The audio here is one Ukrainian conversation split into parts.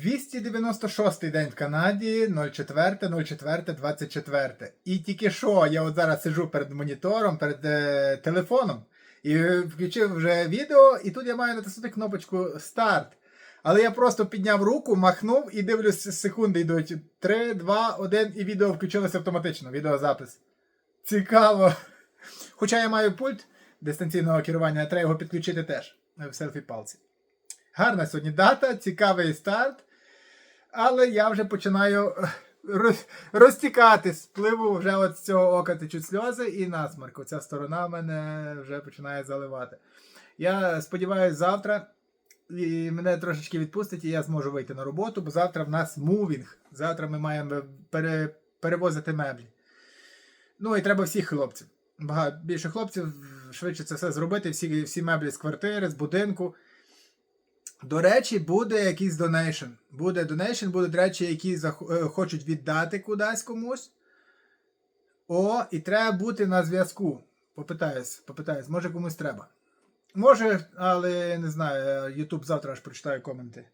296 день в Канаді 04.04.24. І тільки що я от зараз сиджу перед монітором, перед е, телефоном і включив вже відео, і тут я маю натиснути кнопочку старт. Але я просто підняв руку, махнув і дивлюсь, секунди йдуть. 3, 2, 1 і відео включилося автоматично. Відеозапис. Цікаво. Хоча я маю пульт дистанційного керування, треба його підключити теж в селфі палці. Гарна сьогодні дата, цікавий старт. Але я вже починаю е, роз- розтікатись. Пливу вже от з цього ока течуть сльози і насмарк. Оця сторона мене вже починає заливати. Я сподіваюся, завтра і мене трошечки відпустить, і я зможу вийти на роботу, бо завтра в нас мувінг. Завтра ми маємо пере, перевозити меблі. Ну і треба всіх хлопців. Багато більше хлопців швидше це все зробити, всі, всі меблі з квартири, з будинку. До речі, буде якийсь донейшн. Буде донейшн, будуть речі, які зах- е, хочуть віддати кудись комусь. О, і треба бути на зв'язку. Попитаюсь, попитаюсь, може комусь треба. Може, але не знаю, е, Ютуб завтра аж прочитаю коменти.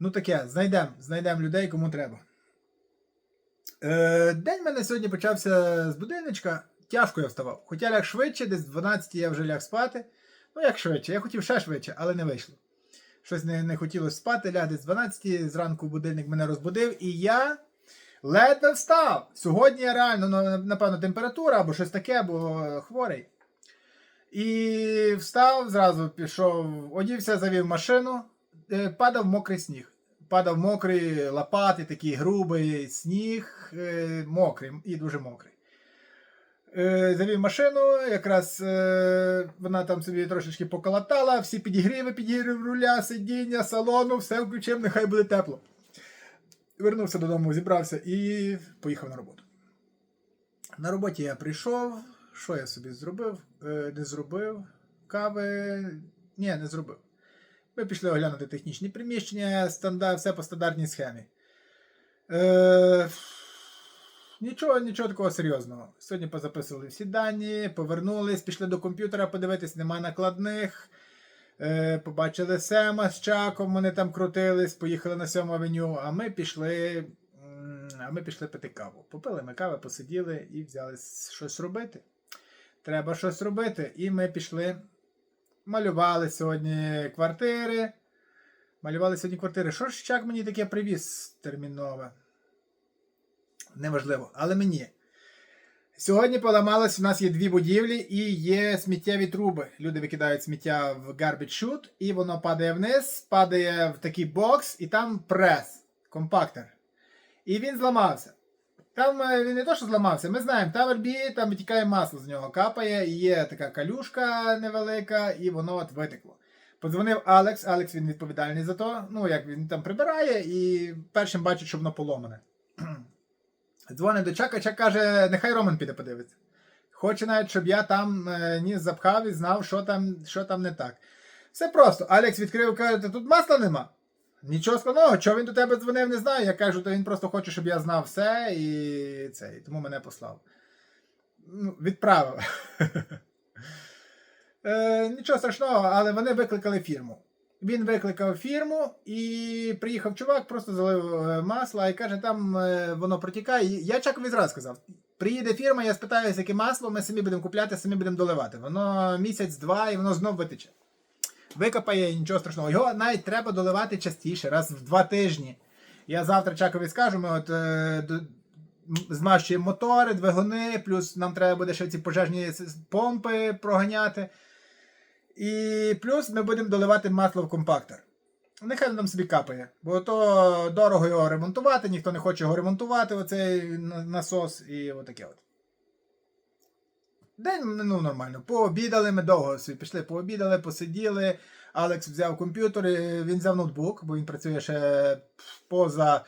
Ну таке, знайдемо, знайдемо людей, кому треба. Е, день мене сьогодні почався з будиночка. Тяжко я вставав. Хоча ляг швидше, десь в 12 я вже ляг спати. Ну, як швидше, я хотів ще швидше, але не вийшло. Щось не, не хотілося спати, ляг десь в 12, зранку будильник мене розбудив, і я ледве встав. Сьогодні я реально, ну, напевно, температура або щось таке, або е, хворий. І встав, зразу пішов, одівся, завів машину, е, падав мокрий сніг. Падав мокрий, лопатий, такий грубий сніг, е, мокрий і дуже мокрий. Е, завів машину, якраз е, вона там собі трошечки поколотала, всі підігріви, підігрів руля, сидіння, салону, все включив, нехай буде тепло. Вернувся додому, зібрався і поїхав на роботу. На роботі я прийшов. Що я собі зробив? Е, не зробив. Кави. Ні, не зробив. Ми пішли оглянути технічні приміщення, все по стандартній схемі. Е, нічого, нічого такого серйозного. Сьогодні позаписували всі дані, повернулись, пішли до комп'ютера подивитись, нема накладних. Е, побачили Сема з Чаком, вони там крутились, поїхали на 7 авеню, а ми пішли. А ми пішли пити каву. Попили ми кави, посиділи і взяли щось робити. Треба щось робити. І ми пішли. Малювали сьогодні квартири. Малювали сьогодні квартири. Що ж Чак мені таке привіз термінове? Неважливо, але мені. Сьогодні поламалось, у нас є дві будівлі і є сміттєві труби. Люди викидають сміття в garbage chute, і воно падає вниз, падає в такий бокс, і там прес, компактор. І він зламався. Там е, він не то, що зламався, ми знаємо, Tower B, там витікає масло з нього, капає, і є така калюшка невелика, і воно от витекло. Подзвонив Алекс, Алекс він відповідальний за то. Ну, як він там прибирає, і першим бачить, що воно поломане. Дзвонить до Чака, Чак каже, нехай Роман піде подивиться. Хоче навіть, щоб я там е, ніс запхав і знав, що там, що там не так. Все просто. Алекс відкрив, каже, тут масла нема. Нічого складного, чого він до тебе дзвонив, не знаю. Я кажу, то він просто хоче, щоб я знав все і це, і тому мене послав. Ну, відправив. Е, нічого страшного, але вони викликали фірму. Він викликав фірму і приїхав чувак, просто залив е, масла і каже, там е, воно протікає. Я Чакові зразу сказав: приїде фірма, я спитаюся, яке масло, ми самі будемо купляти, самі будемо доливати. Воно місяць-два і воно знов витече. Викопає нічого страшного. Його навіть треба доливати частіше, раз в два тижні. Я завтра Чакові скажу, ми от е, змащуємо мотори, двигуни, плюс нам треба буде ще ці пожежні помпи проганяти. І плюс ми будемо доливати масло в компактор. Нехай він там собі капає, бо то дорого його ремонтувати, ніхто не хоче його ремонтувати, оцей насос і отаке от. День ну, нормально. Пообідали ми довго собі пішли, пообідали, посиділи. Алекс взяв комп'ютер, він взяв ноутбук, бо він працює ще поза.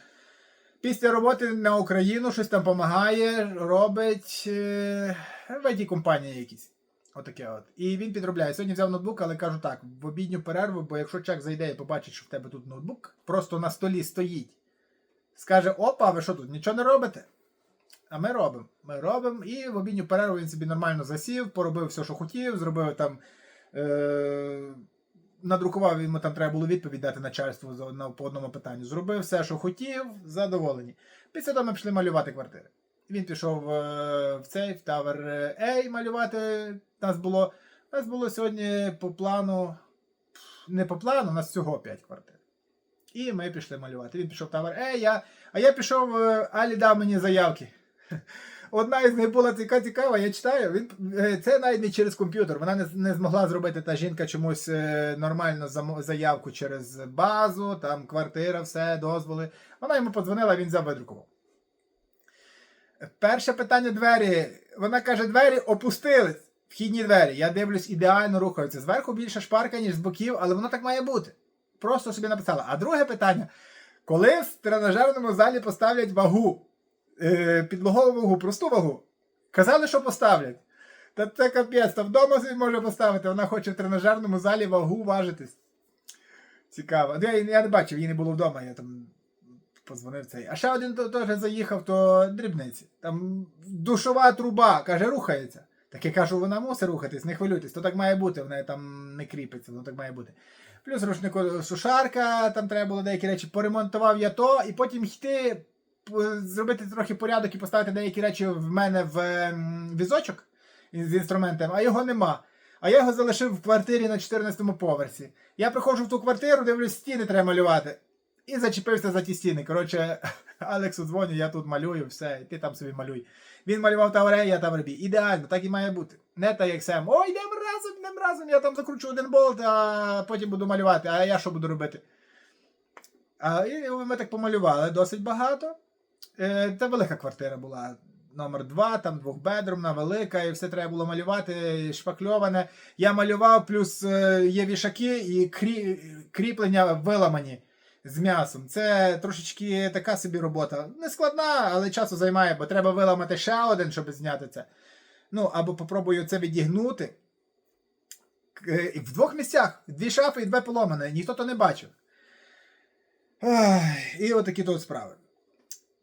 Після роботи на Україну щось там допомагає, робить е, в it компанії якісь. Отаке от. І він підробляє. Сьогодні взяв ноутбук, але кажу так: в обідню перерву, бо якщо чак зайде і побачить, що в тебе тут ноутбук, просто на столі стоїть. Скаже: опа, ви що тут, нічого не робите? А ми робимо. Ми робимо, і в обідню перерву він собі нормально засів, поробив все, що хотів, зробив там. Е- надрукував йому там треба було відповідь дати начальству на- по одному питанню. Зробив все, що хотів, задоволені. Після того ми пішли малювати квартири. Він пішов е, в цей в Тавер Ей малювати. Нас було, нас було сьогодні по плану. Не по плану, у нас всього 5 квартир. І ми пішли малювати. Він пішов Тавер Ей, я, а я пішов, е, Алі дав мені заявки. Одна із них була така цікава, я читаю. Він, е, це навіть не через комп'ютер. Вона не, не змогла зробити та жінка чомусь е, нормально заявку через базу, там квартира, все, дозволи. Вона йому подзвонила, він взяв. Перше питання двері. Вона каже: двері опустились. Вхідні двері. Я дивлюсь, ідеально рухаються. Зверху більше шпарка, ніж з боків, але воно так має бути. Просто собі написала. А друге питання: коли в тренажерному залі поставлять вагу, е, підлогову вагу, просту вагу, казали, що поставлять. Та це капець, та вдома собі може поставити. Вона хоче в тренажерному залі вагу важитись. Цікаво. Ну, Я, я не бачив, її не було вдома, я там позвонив цей. А ще один теж заїхав, то дрібниці. Там душова труба, каже, рухається. Так я кажу, вона мусить рухатись, не хвилюйтесь, то так має бути, в неї там не кріпиться, воно так має бути. Плюс рушнику сушарка, там треба було деякі речі, поремонтував я то, і потім йти, зробити трохи порядок і поставити деякі речі в мене в ем, візочок з інструментами, а його нема. А я його залишив в квартирі на 14-му поверсі. Я приходжу в ту квартиру, дивлюсь, стіни треба малювати. І зачепився за ті стіни. Коротше, Алексу дзвоню, я тут малюю, все, ти там собі малюй. Він малював Тавре, я там Тавребі. Ідеально, так і має бути. Не так як Сем. Ой, йдемо разом, йдемо разом, я там закручу один болт, а потім буду малювати. А я що буду робити? А, і ми так помалювали досить багато. Це велика квартира була. Номер 2, там двохбедрумна, велика, і все треба було малювати, шпакльоване. Я малював, плюс е, є вішаки і крі... кріплення виламані з м'ясом. Це трошечки така собі робота. Не складна, але часу займає, бо треба виламати ще один, щоб зняти це. Ну, або попробую це відігнути. І В двох місцях. Дві шафи і дві поломане. Ніхто то не бачив. І отакі тут справи.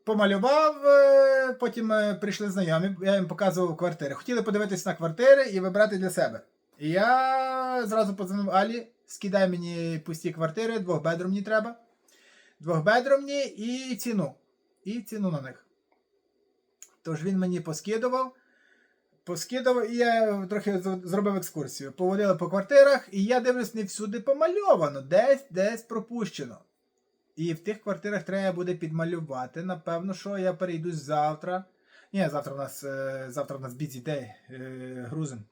Помалював, е, потім е, прийшли знайомі, я їм показував квартири. Хотіли подивитися на квартири і вибрати для себе. І я зразу подзвонив Алі, скидай мені пусті квартири, двохбедрумні треба. Двохбедрумні і ціну. І ціну на них. Тож він мені поскидував. Поскидував, і я трохи зробив екскурсію. Поводили по квартирах, і я дивлюсь, не всюди помальовано, десь десь пропущено. І в тих квартирах треба буде підмалювати. Напевно, що я перейду завтра. Ні, завтра в нас е, завтра в нас day, е, грузим.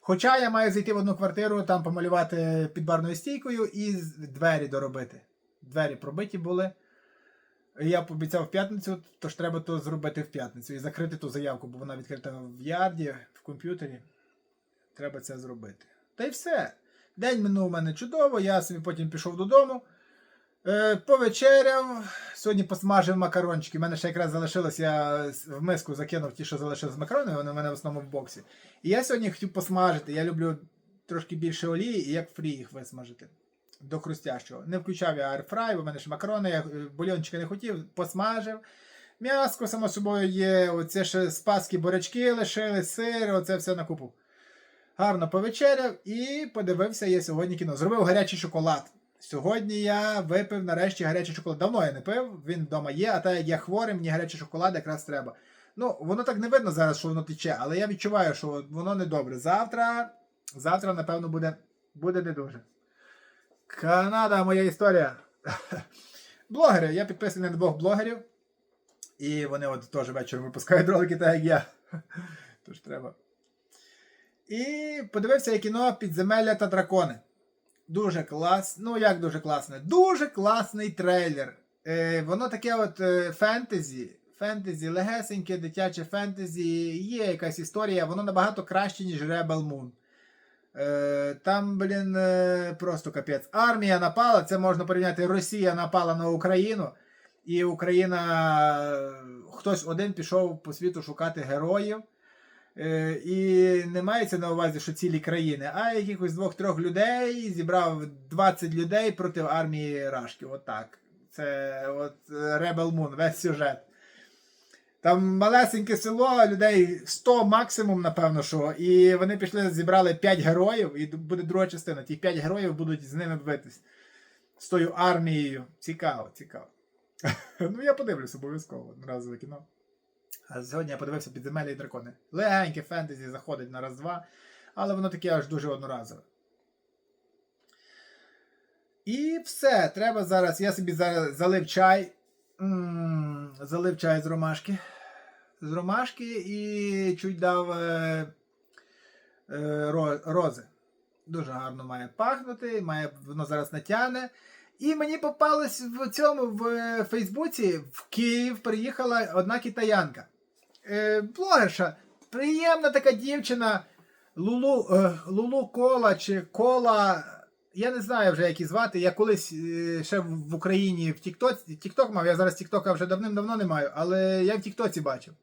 Хоча я маю зайти в одну квартиру, там помалювати під барною стійкою і двері доробити. Двері пробиті були. Я пообіцяв в п'ятницю, тож треба то зробити в п'ятницю і закрити ту заявку, бо вона відкрита в ярді, в комп'ютері. Треба це зробити. Та й все. День минув у мене чудово, я собі потім пішов додому. Е, повечеряв. Сьогодні посмажив макарончики. У мене ще якраз залишилось, я в миску закинув ті, що залишилось з макарони, вони в мене в основному в боксі. І я сьогодні хотів посмажити. Я люблю трошки більше олії і як фрі їх висмажити. До хрустящого. Не включав я аерфрай, бо в мене ж макарони, я е, бульончика не хотів, посмажив. М'яско, само собою, є. Оце ще з паски бурячки лишили, сир, оце все на купу. Гарно повечеряв і подивився я сьогодні кіно. Зробив гарячий шоколад. Сьогодні я випив нарешті гарячий шоколад. Давно я не пив, він вдома є, а так як я хворий, мені гарячий шоколад якраз треба. Ну, воно так не видно зараз, що воно тече, але я відчуваю, що воно не добре. Завтра, завтра, напевно, буде, буде не дуже. Канада, моя історія. Блогери. Я підписаний на двох блогерів. І вони от теж вечором випускають ролики, так як я. Тож треба. І подивився я кіно Підземелля та дракони. Дуже клас. Ну, як дуже класне? Дуже класний трейлер. Е, воно таке от е, фентезі. Фентезі, легесеньке, дитяче фентезі. Є якась історія, воно набагато краще, ніж Rebel Moon. Е, там, блін, е, просто капець. Армія напала, це можна порівняти. Росія напала на Україну, і Україна, хтось один пішов по світу шукати героїв. Е, і не мається на увазі, що цілі країни, а якихось двох-трьох людей зібрав 20 людей проти армії Рашки. Отак. Це от Rebel Moon, весь сюжет. Там малесеньке село, людей 100 максимум, напевно, що. І вони пішли, зібрали 5 героїв, і буде друга частина. Ті 5 героїв будуть з ними битись. З тою армією. Цікаво, цікаво. ну, я подивлюсь обов'язково одноразове кіно. А сьогодні я подивився підземелля і дракони. Легеньке фентезі заходить на раз-два, але воно таке аж дуже одноразове. І все, треба зараз. Я собі зараз залив чай. М, залив чай з ромашки. З ромашки і чуть дав е, е, ро- рози. Дуже гарно має пахнути, має, воно зараз натягне. І мені попалось в цьому в е, Фейсбуці в Київ приїхала одна китаянка. Е, блогерша, приємна така дівчина. Лулу, е, Лулу Кола чи Кола. Я не знаю вже, як її звати. Я колись е, ще в Україні в Тікток мав, я зараз Тіктока вже давним-давно не маю, але я в Тіктоці бачив.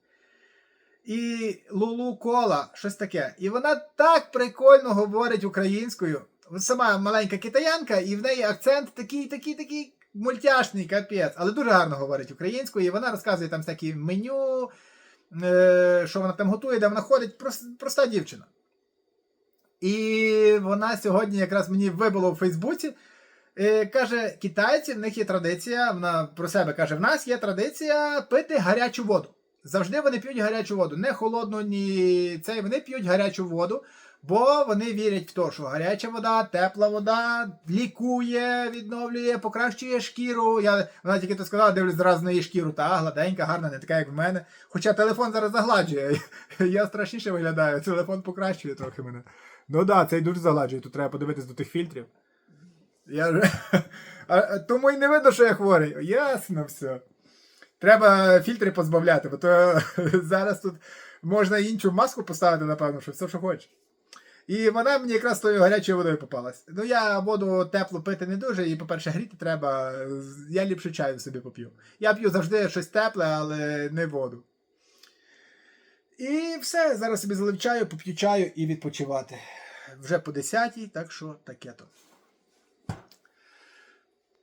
І Лулу Кола, щось таке. І вона так прикольно говорить українською. Сама маленька китаянка, і в неї акцент такий, такий, такий мультяшний, капець, але дуже гарно говорить українською. І вона розказує там всякі меню, е, що вона там готує, де вона ходить. Прос- проста дівчина. І вона сьогодні якраз мені вибило в Фейсбуці. Е, каже, китайці, в них є традиція, вона про себе каже: в нас є традиція пити гарячу воду. Завжди вони п'ють гарячу воду. Не холодну, ні цей. Вони п'ють гарячу воду, бо вони вірять в те, що гаряча вода, тепла вода лікує, відновлює, покращує шкіру. Я, вона тільки то сказала, дивлюсь зразу на її шкіру, та гладенька, гарна, не така, як в мене. Хоча телефон зараз загладжує. Я страшніше виглядаю, телефон покращує трохи мене. Ну так, да, цей дуже загладжує, тут треба подивитись до тих фільтрів. Я... тому й не видно, що я хворий. Ясно все. Треба фільтри позбавляти, бо то зараз тут можна іншу маску поставити, напевно, що все, що хочеш. І вона мені якраз тою гарячою водою попалась. Ну, я воду теплу пити не дуже, і, по-перше, гріти треба. Я ліпше чаю собі поп'ю. Я п'ю завжди щось тепле, але не воду. І все, зараз собі залив чаю, поп'ю чаю і відпочивати. Вже по 10 так що таке то.